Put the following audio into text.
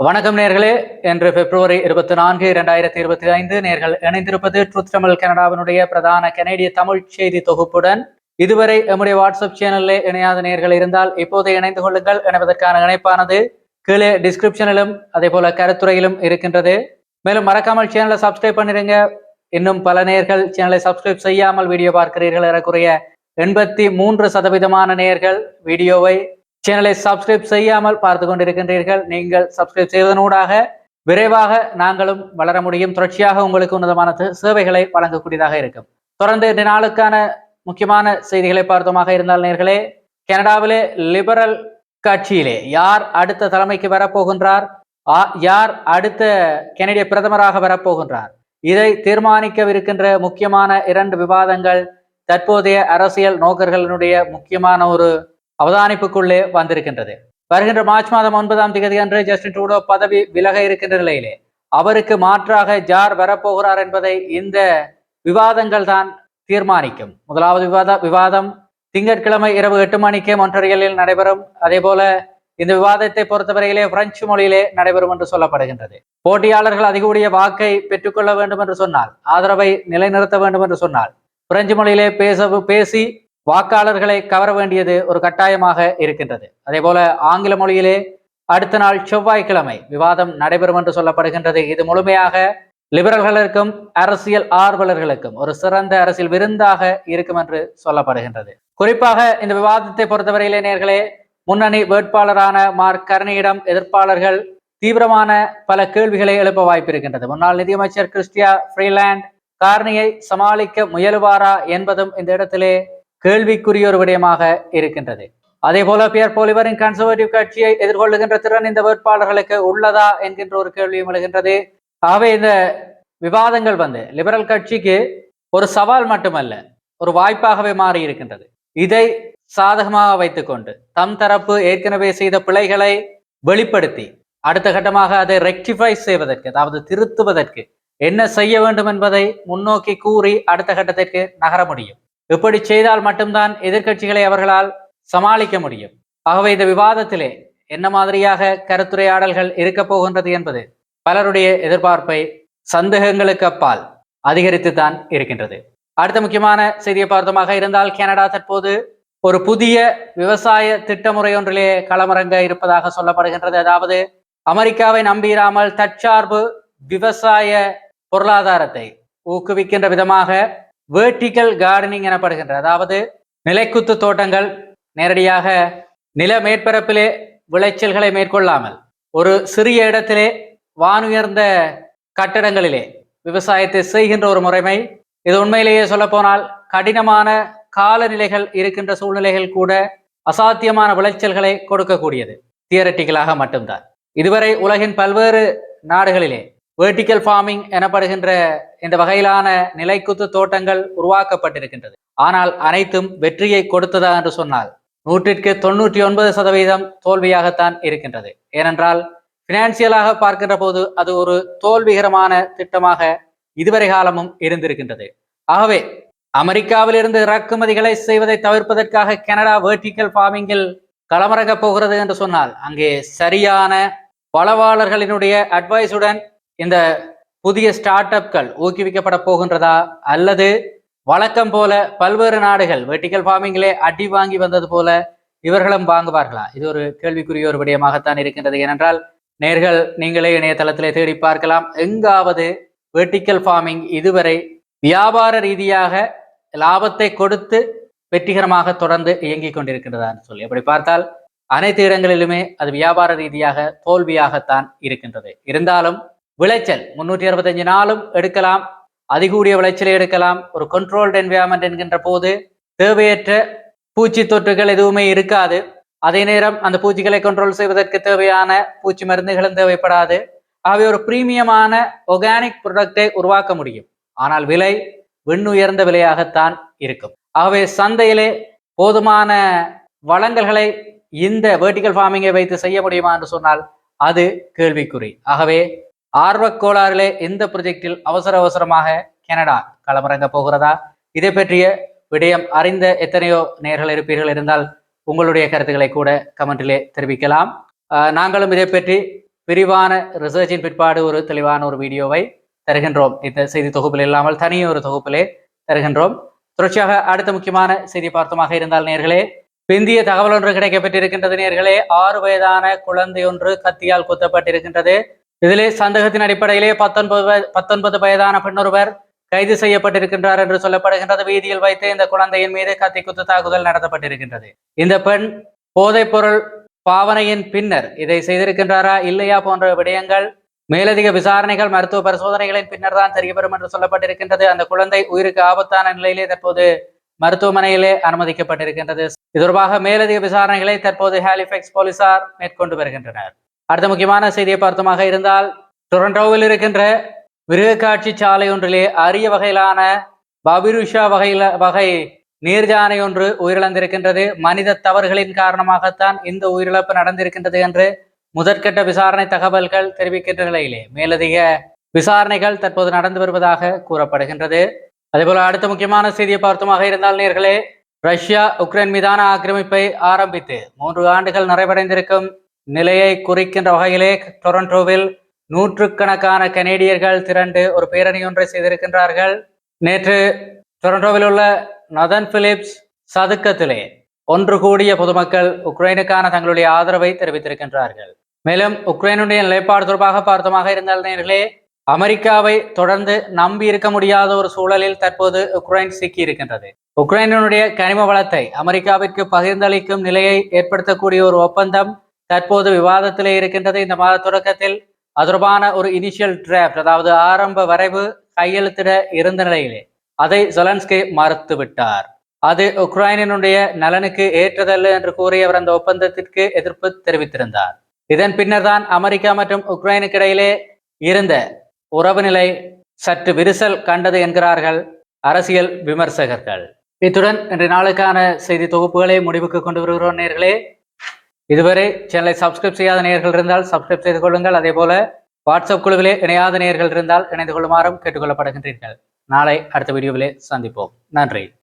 வணக்கம் நேர்களே. என்று பிப்ரவரி இருபத்தி நான்கு இரண்டாயிரத்தி இருபத்தி ஐந்து நேர்கள் இணைந்திருப்பது ட்ரூத் தமிழ் கனடாவினுடைய பிரதான கனேடிய தமிழ் செய்தி தொகுப்புடன். இதுவரை எம்முடைய வாட்ஸ்அப் சேனலில் இணையாத நேர்கள் இருந்தால் இப்போது இணைந்து கொள்ளுங்கள். இணைவதற்கான இணைப்பானது கீழே டிஸ்கிரிப்ஷனிலும் அதே போல கருத்துறையிலும் இருக்கின்றது. மேலும் மறக்காமல் சேனலை சப்ஸ்கிரைப் பண்ணிடுங்க இன்னும் பல நேர்கள் சேனலை சப்ஸ்கிரைப் செய்யாமல் வீடியோ பார்க்கிறீர்கள் ஏறக்குறைய எண்பத்தி மூன்று சதவீதமான நேர்கள் வீடியோவை சேனலை சப்ஸ்கிரைப் செய்யாமல் பார்த்து கொண்டிருக்கின்றீர்கள். நீங்கள் சப்ஸ்கிரைப் செய்வதனூடாக விரைவாக நாங்களும் வளர முடியும். தொடர்ச்சியாக உங்களுக்கு உன்னதமான சேவைகளை வழங்கக்கூடியதாக இருக்கும். தொடர்ந்து இந்த நாளுக்கான முக்கியமான செய்திகளை பார்த்தோமாக இருந்தால் நேர்களே கனடாவிலே லிபரல் கட்சியிலே யார் அடுத்த தலைமைக்கு வரப்போகின்றார்? ஆ- யார் அடுத்த கெனடிய பிரதமராக வரப்போகின்றார்? இதை தீர்மானிக்கவிருக்கின்ற முக்கியமான இரண்டு விவாதங்கள் தற்போதைய அரசியல் நோக்கர்களினுடைய முக்கியமான ஒரு அவதானிப்புக்குள்ளே வந்திருக்கின்றது. வருகின்ற மார்ச் மாதம் ஒன்பதாம் தேதி அன்று ஜஸ்டின் ட்ரூடோ பதவி விலக இருக்கின்ற நிலையிலே அவருக்கு மாற்றாக ஜார் வரப்போகிறார் என்பதை இந்த விவாதங்கள் தான் தீர்மானிக்கும். முதலாவது விவாத விவாதம் திங்கட்கிழமை இரவு எட்டு மணிக்கு மொன்ட்ரியலில் நடைபெறும். அதே போல இந்த விவாதத்தை பொறுத்தவரையிலே பிரெஞ்சு மொழியிலே நடைபெறும் என்று சொல்லப்படுகின்றது. போட்டியாளர்கள் அதிகூடிய வாக்கை பெற்றுக்கொள்ள வேண்டும் என்று சொன்னால் ஆதரவை நிலைநிறுத்த வேண்டும் என்று சொன்னால் பிரெஞ்சு மொழியிலே பேச பேசி வாக்காளர்களை கவர வேண்டியது ஒரு கட்டாயமாக இருக்கின்றது. அதே போல ஆங்கில மொழியிலே அடுத்த நாள் செவ்வாய்க்கிழமை விவாதம் நடைபெறும் என்று சொல்லப்படுகின்றது. இது முழுமையாக லிபரல்களுக்கும் அரசியல் ஆர்வலர்களுக்கும் ஒரு சிறந்த அரசியல் விருந்தாக இருக்கும் என்று சொல்லப்படுகின்றது. குறிப்பாக இந்த விவாதத்தை பொறுத்தவரையிலே நேர்களே முன்னணி வேட்பாளரான மார்க் கர்னியிடம் எதிர்ப்பாளர்கள் தீவிரமான பல கேள்விகளை எழுப்ப வாய்ப்பிருக்கின்றது. முன்னாள் நிதியமைச்சர் கிறிஸ்டியா ஃப்ரீலாண்ட் கார்னியை சமாளிக்க முயலுவாரா என்பதும் இந்த இடத்திலே கேள்விக்குரிய ஒரு விடயமாக இருக்கின்றது. அதே போல பியர் போலிவரின் கன்சர்வேட்டிவ் கட்சியை எதிர்கொள்ளுகின்ற திறன் இந்த வேட்பாளர்களுக்கு உள்ளதா என்கின்ற ஒரு கேள்வியும் எழுகின்றது. ஆகவே இந்த விவாதங்கள் வந்து லிபரல் கட்சிக்கு ஒரு சவால் மட்டுமல்ல ஒரு வாய்ப்பாகவே மாறி இருக்கின்றது. இதை சாதகமாக வைத்துக்கொண்டு தம் தரப்பு ஏற்கனவே செய்த பிழைகளை வெளிப்படுத்தி அடுத்த கட்டமாக அதை ரெக்டிஃபை செய்வதற்கு அதாவது திருத்துவதற்கு என்ன செய்ய வேண்டும் என்பதை முன்னோக்கி கூறி அடுத்த கட்டத்திற்கு நகர முடியும். இப்படி செய்தால் மட்டும்தான் எதிர்க்கட்சிகளை அவர்களால் சமாளிக்க முடியும். ஆகவே இந்த விவாதத்திலே என்ன மாதிரியாக கருத்துரையாடல்கள் இருக்க போகின்றது என்பது பலருடைய எதிர்பார்ப்பை சந்தேகங்களுக்கு அப்பால் அதிகரித்து தான் இருக்கின்றது. அடுத்த முக்கியமான செய்தியை பார்த்தமாக இருந்தால் கனடா தற்போது ஒரு புதிய விவசாய திட்டமுறை ஒன்றிலே களமிறங்க இருப்பதாக சொல்லப்படுகின்றது. அதாவது அமெரிக்காவை நம்பியிராமல் தற்சார்பு விவசாய பொருளாதாரத்தை ஊக்குவிக்கின்ற விதமாக வேர்டிக்கல் கார்டனிங் எனப்படுகின்ற அதாவது நிலைக்குத்து தோட்டங்கள் நேரடியாக நில மேற்பரப்பிலே விளைச்சல்களை மேற்கொள்ளாமல் ஒரு சிறிய இடத்திலே வானுயர்ந்த கட்டடங்களிலே விவசாயத்தை செய்கின்ற ஒரு முறைமை. இது உண்மையிலேயே சொல்லப்போனால் கடினமான காலநிலைகள் இருக்கின்ற சூழ்நிலைகள் கூட அசாத்தியமான விளைச்சல்களை கொடுக்கக்கூடியது. தியரட்டிக்கலாக மட்டும்தான். இதுவரை உலகின் பல்வேறு நாடுகளிலே வேர்டிக்கல் ஃபார்மிங் எனப்படுகின்ற இந்த வகையிலான நிலைக்குத்து தோட்டங்கள் உருவாக்கப்பட்டிருக்கின்றது. ஆனால் அனைத்தும் வெற்றியை கொடுத்ததா என்று சொன்னால் நூற்றிற்கு தொண்ணூற்றி ஒன்பது சதவீதம் தோல்வியாகத்தான் இருக்கின்றது. ஏனென்றால் பினான்சியலாக பார்க்கின்ற போது அது ஒரு தோல்விகரமான திட்டமாக இதுவரை காலமும் இருந்திருக்கின்றது. ஆகவே அமெரிக்காவிலிருந்து இறக்குமதிகளை செய்வதை தவிர்ப்பதற்காக கனடா வேர்டிக்கல் ஃபார்மிங்கில் களமிறங்கப் போகிறது என்று சொன்னால் அங்கே சரியான வளவாளர்களினுடைய அட்வைஸுடன் இந்த புதிய ஸ்டார்ட் அப்கள் ஊக்குவிக்கப்பட போகின்றதா? அல்லது வழக்கம் போல பல்வேறு நாடுகள் வெர்டிக்கல் ஃபார்மிங்கிலே அடி வாங்கி வந்தது போல இவர்களும் வாங்குவார்களா? இது ஒரு கேள்விக்குரிய ஒரு விடயமாகத்தான் இருக்கின்றது. ஏனென்றால் நேர்கள் நீங்களே இணையதளத்திலே தேடி பார்க்கலாம். எங்காவது வெர்டிக்கல் ஃபார்மிங் இதுவரை வியாபார ரீதியாக லாபத்தை கொடுத்து வெற்றிகரமாக தொடர்ந்து இயங்கிக் கொண்டிருக்கின்றதான்னு சொல்லி. அப்படி பார்த்தால் அனைத்து இடங்களிலுமே அது வியாபார ரீதியாக தோல்வியாகத்தான் இருக்கின்றது. இருந்தாலும் விளைச்சல் முன்னூற்றி அறுபத்தஞ்சு நாளும் எடுக்கலாம். அதிகூடிய விளைச்சலை எடுக்கலாம். ஒரு கண்ட்ரோல்டு என்வியான்மெண்ட் என்கின்ற போது தேவையற்ற பூச்சி தொற்றுகள் எதுவுமே இருக்காது. அதே நேரம் அந்த பூச்சிகளை கண்ட்ரோல் செய்வதற்கு தேவையான பூச்சி மருந்துகளும் தேவைப்படாது. ஆகவே ஒரு பிரீமியமான ஒர்கானிக் ப்ரொடக்டை உருவாக்க முடியும். ஆனால் விலை விண்ணுயர்ந்த விலையாகத்தான் இருக்கும். ஆகவே சந்தையிலே போதுமான வளங்கல்களை இந்த வேர்டிக்கல் ஃபார்மிங்கை வைத்து செய்ய முடியுமா என்று சொன்னால் அது கேள்விக்குறி. ஆகவே ஆர்வக் கோளாறிலே இந்த ப்ரொஜெக்டில் அவசர அவசரமாக கனடா களமிறங்க போகிறதா? இதை பற்றிய விடயம் அறிந்த எத்தனையோ நேர்கள் இருப்பீர்கள் இருந்தால் உங்களுடைய கருத்துக்களை கூட கமெண்டிலே தெரிவிக்கலாம். நாங்களும் இதை பற்றி விரிவான ரிசர்ச்சின் பிற்பாடு ஒரு தெளிவான ஒரு வீடியோவை தருகின்றோம். இந்த செய்தி தொகுப்பில் இல்லாமல் தனி ஒரு தொகுப்பிலே தருகின்றோம். தொடர்ச்சியாக அடுத்த முக்கியமான செய்தி பார்த்தமாக இருந்தால் நேர்களே பிந்திய தகவல் ஒன்று கிடைக்கப்பட்டிருக்கின்றது நேர்களே. ஆறு வயதான குழந்தை ஒன்று கத்தியால் குத்தப்பட்டிருக்கின்றது. இதிலே சந்தேகத்தின் அடிப்படையிலே பத்தொன்பது பத்தொன்பது வயதான பெண்ணொருவர் கைது செய்யப்பட்டிருக்கின்றார் என்று சொல்லப்படுகின்றது. வீதியில் வைத்து இந்த குழந்தையின் மீது கத்தி குத்து தாக்குதல் நடத்தப்பட்டிருக்கின்றது. இந்த பெண் போதைப்பொருள் பாவனையின் பின்னர் இதை செய்திருக்கின்றாரா இல்லையா போன்ற விடயங்கள் மேலதிக விசாரணைகள் மருத்துவ பரிசோதனைகளின் பின்னர் தான் தெரியவரும் என்று சொல்லப்பட்டிருக்கின்றது. அந்த குழந்தை உயிருக்கு ஆபத்தான நிலையிலே தற்போது மருத்துவமனையிலே அனுமதிக்கப்பட்டிருக்கின்றது. இது தொடர்பாக மேலதிக விசாரணைகளை தற்போது ஹாலிஃபெக்ஸ் போலீசார் மேற்கொண்டு வருகின்றனர். அடுத்த முக்கியமான செய்தியை பார்த்தமாக இருந்தால் டொரண்டோவில் இருக்கின்ற மிருகக்காட்சி சாலை ஒன்றிலே அரிய வகையிலான பபிருஷா வகையில வகை நீர்ஜானை ஒன்று உயிரிழந்திருக்கின்றது. மனித தவறுகளின் காரணமாகத்தான் இந்த உயிரிழப்பு நடந்திருக்கின்றது என்று முதற்கட்ட விசாரணை தகவல்கள் தெரிவிக்கின்ற நிலையிலே மேலதிக விசாரணைகள் தற்போது நடந்து வருவதாக கூறப்படுகின்றது. அதேபோல அடுத்த முக்கியமான செய்தியை பார்த்தமாக இருந்தால் நேர்களே ரஷ்யா உக்ரைன் மீதான ஆக்கிரமிப்பை ஆரம்பித்து மூன்று ஆண்டுகள் நிறைவடைந்திருக்கும் நிலையை குறிக்கின்ற வகையிலே டொரண்டோவில் நூற்றுக்கணக்கான கனேடியர்கள் திரண்டு ஒரு பேரணி ஒன்றை செய்திருக்கின்றார்கள். நேற்று டொரண்டோவில் உள்ள நதன் பிலிப்ஸ் சதுக்கத்திலே ஒன்று கூடிய பொதுமக்கள் உக்ரைனுக்கான தங்களுடைய ஆதரவை தெரிவித்திருக்கின்றார்கள். மேலும் உக்ரைனுடைய நிலைப்பாடு தொடர்பாக பார்த்தமாக இருந்தால் நேர்களே அமெரிக்காவை தொடர்ந்து நம்பி இருக்க முடியாத ஒரு சூழலில் தற்போது உக்ரைன் சிக்கி இருக்கின்றது உக்ரைனுடைய கனிம வளத்தை அமெரிக்காவிற்கு பகிர்ந்தளிக்கும் நிலையை ஏற்படுத்தக்கூடிய ஒரு ஒப்பந்தம் தற்போது விவாதத்திலே இருக்கின்றது இந்த மாத தொடக்கத்தில் அது தொடர்பான ஒரு இனிஷியல் டிராப்ட் அதாவது ஆரம்ப வரைவு கையெழுத்திட இருந்த நிலையிலே. அதை ஜொலன்ஸ்கி மறுத்துவிட்டார் அது உக்ரைனினுடைய நலனுக்கு ஏற்றதல்ல என்று கூறி அவர் அந்த ஒப்பந்தத்திற்கு எதிர்ப்பு தெரிவித்திருந்தார். இதன் பின்னர் தான் அமெரிக்கா மற்றும் உக்ரைனுக்கு இடையிலே இருந்த உறவு நிலை சற்று விரிசல் கண்டது என்கிறார்கள் அரசியல் விமர்சகர்கள். இத்துடன் இன்றைய நாளுக்கான செய்தி தொகுப்புகளை முடிவுக்கு கொண்டு வருகிறோம் நேர்களே. இதுவரை சேனலை சப்ஸ்கிரைப் செய்யாத நேயர்கள் இருந்தால் சப்ஸ்கிரைப் செய்து கொள்ளுங்கள். அதே போல வாட்ஸ்அப் குழுவிலே இணையாத நேயர்கள் இருந்தால் இணைந்து கொள்ளுமாறும் கேட்டுக்கொள்ளப்படுகின்றீர்கள். நாளை அடுத்த வீடியோவிலே சந்திப்போம். நன்றி.